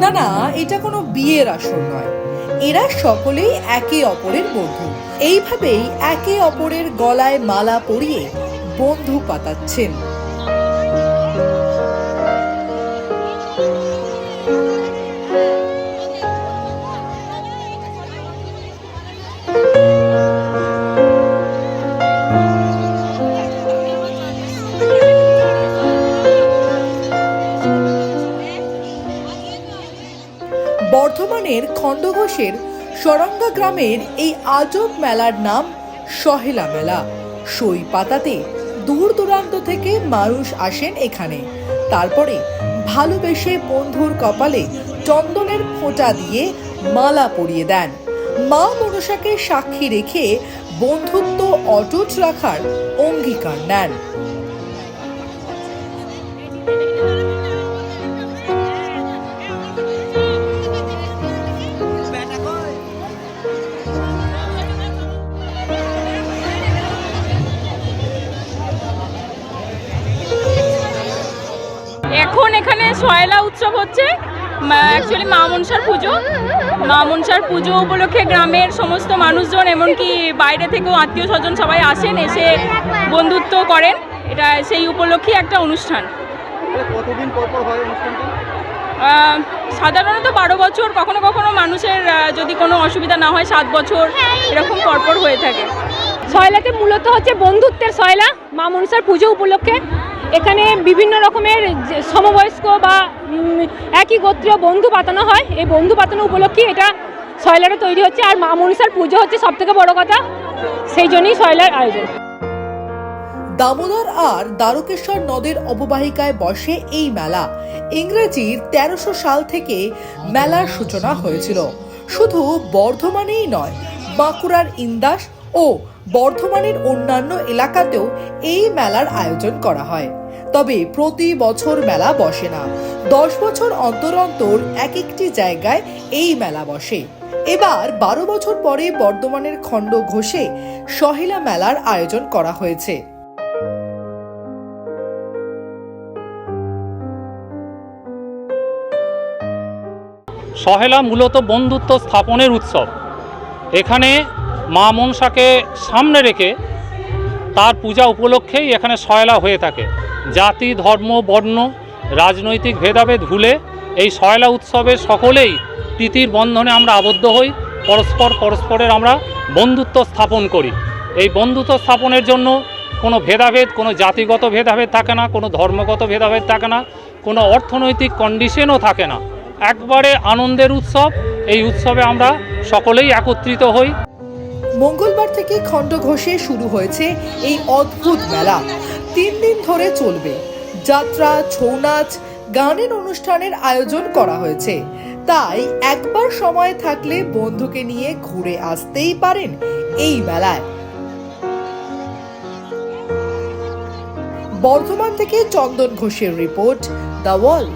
না না, এটা কোনো বিয়ের আসর নয়। এরা সকলেই একে অপরের বন্ধু। এইভাবেই একে অপরের গলায় মালা পরিয়ে বন্ধু পাতাচ্ছেন। বর্ধমানের খণ্ডঘোষের সরঙ্গা গ্রামের এই আজব মেলার নাম সহেলা মেলা। সই পাতাতে দূর দূরান্ত থেকে মানুষ আসেন এখানে। তারপরে ভালোবেসে বন্ধুর কপালে চন্দনের ফোঁটা দিয়ে মালা পরিয়ে দেন। মা মনসাকে সাক্ষী রেখে বন্ধুত্ব অটুট রাখার অঙ্গীকার নেন। এখন এখানে সয়লা উৎসব হচ্ছে। অ্যাকচুয়ালি মা মনসার পুজো। মা মনসার পুজো উপলক্ষে গ্রামের সমস্ত মানুষজন এমনকি বাইরে থেকেও আত্মীয় স্বজন সবাই আসেন এসে বন্ধুত্ব করেন। এটা সেই উপলক্ষে একটা অনুষ্ঠান। কতদিন পর পর হয় অনুষ্ঠানটা? সাধারণত বারো বছর কখনো কখনো মানুষের যদি কোনো অসুবিধা না হয় সাত বছর এরকম পরপর হয়ে থাকে। সয়লাতে মূলত হচ্ছে বন্ধুত্বের সয়লা মা মনসার পুজো উপলক্ষে। এখানে বিভিন্ন রকমের সমবয়স্ক বা একই গোত্রীয় বন্ধু পাতানো হয়। এই বন্ধু পাতানো উপলক্ষে এটা সয়লাটা তৈরি হচ্ছে। আর মা মনসার পুজো হচ্ছে সব থেকে বড় কথা। সেই জন্যই সয়লার আয়োজন। দামোদর আর দ্বারকেশ্বর নদের অববাহিকায় বসে এই মেলা। ইংরেজির তেরোশো সাল থেকে মেলার সূচনা হয়েছিল। শুধু বর্ধমানেই নয়, বাঁকুড়ার ইন্দাস ও বর্ধমানের অন্যান্য এলাকাতেও এই মেলার আয়োজন করা হয়। তবে প্রতি বছর মেলা বসে না। দশ বছর অন্তর অন্তর এক একটি জায়গায় এই মেলা বসে। এবার বারো বছর পরে বর্ধমানের খণ্ড ঘোষে সহেলা মেলার আয়োজন করা হয়েছে। সহেলা মূলত বন্ধুত্ব স্থাপনের উৎসব। এখানে মা মনসাকে সামনে রেখে তার পূজা উপলক্ষেই এখানে সয়লা হয়ে থাকে। জাতি, ধর্ম, বর্ণ, রাজনৈতিক ভেদাভেদ ভুলে এই সয়লা উৎসবে সকলেই প্রীতির বন্ধনে আমরা আবদ্ধ হই, পরস্পর পরস্পরের আমরা বন্ধুত্ব স্থাপন করি। এই বন্ধুত্ব স্থাপনের জন্য কোনো ভেদাভেদ, কোনো জাতিগত ভেদাভেদ থাকে না, কোনো ধর্মগত ভেদাভেদ থাকে না, কোনো অর্থনৈতিক কন্ডিশনও থাকে না। একবারে আনন্দের উৎসব, এই উৎসবে আমরা সকলেই একত্রিত হই মঙ্গলবার থেকে খণ্ড ঘোষে শুরু হয়েছে এই অদ্ভুত মেলা। তিন দিন ধরে চলবে। যাত্রা ছৌ নাচ গানের অনুষ্ঠানের আয়োজন করা হয়েছে। তাই একবার সময় থাকলে বন্ধুকে নিয়ে ঘুরে আসতেই পারেন এই মেলায়। বর্ধমান থেকে চন্দন ঘোষের রিপোর্ট, দ্য ওয়াল